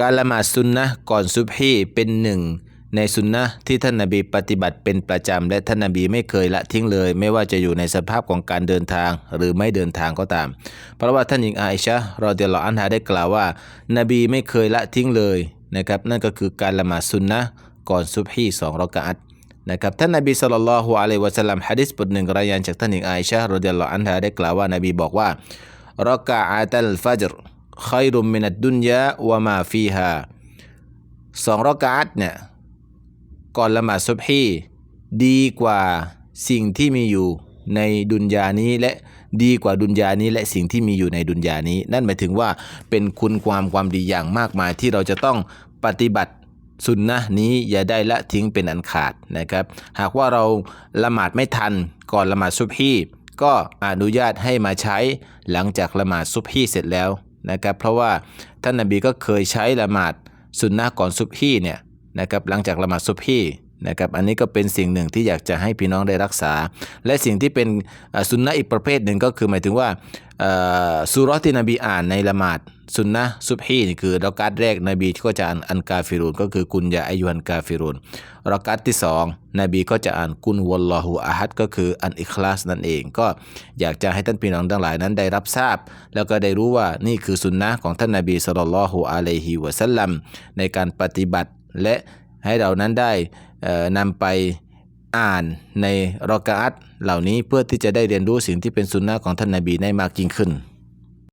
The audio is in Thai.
การละหมาดซุนนะก่อนซุบฮีเป็นหนึ่งในซุนนะที่ท่านนบีปฏิบัติเป็นประจำ และท่านนบีไม่เคยละทิ้งเลย ไม่ว่าจะอยู่ในสภาพของการเดินทาง หรือไม่เดินทางก็ตาม เพราะว่าท่านหญิงอาอิชะรอเดียลลออันฮาได้กล่าวว่านบีไม่เคยละทิ้งเลยนะครับนั่นก็คือการละหมาดซุนนะก่อนซุบฮีสองรอกะอัตนะครับท่านนบีศ็อลลัลลอฮุอะลัยวะสัลลัมหะดีษบทหนึ่งรายงานจากท่านหญิงอาอิชะรอเดียลลออันฮาได้กล่าวว่านบีบอกว่ารอกะอะตัลฟัจร ขัยรุมมินัดดุนยาวะมาฟีฮาสองรอกาตเนี่ยก่อนละหมาดซุบฮีดีกว่าสิ่งที่มีอยู่ในดุนยานี้และดีกว่าดุนยานี้และสิ่งที่มีอยู่ในดุนยานี้ นั่นหมายถึงว่าเป็นคุณความความดีอย่างมากมายที่เราจะต้องปฏิบัติสุนนะนี้อย่าได้ละทิ้งเป็นอันขาดนะครับ หากว่าเราละหมาดไม่ทันก่อนละหมาดซุบฮีก็อนุญาตให้มาใช้หลังจากละหมาดซุบฮีเสร็จแล้ว นะครับเพราะว่าท่านนบีก็เคยใช้ละหมาดสุนนะก่อนซุบฮีเนี่ยนะครับหลังจากละหมาดซุบฮีนะครับอันนี้ก็เป็นสิ่งหนึ่งที่อยากจะให้พี่น้องได้รักษา และสิ่งที่เป็นสุนนะอีกประเภทหนึ่งก็คือหมายถึงว่าเอ่อสุรที่นบีอ่านในละหมาด สุนนะซุบฮีนี่คือรากัดแรกนบีก็จะอ่านอันกาฟิรูนก็คือกุนยาอายุอันกาฟิรูนรากัดที่สองนบีก็จะอ่านกุนวัลลอฮุอะฮัดก็คืออันอิคลาสนั่นเอง ก็อยากจะให้ท่านพี่น้องทั้งหลายนั้นได้รับทราบ แล้วก็ได้รู้ว่านี่คือสุนนะของท่านนาบีศ็อลลัลลอฮุอะลัยฮิวะสัลลัมในการปฏิบัติและให้เรานั้นได้นำไปอ่านในรอกะอัตเหล่านี้เพื่อที่จะได้เรียนรู้สิ่งที่เป็นสุนนะของท่านนาบีได้มากยิ่งขึ้น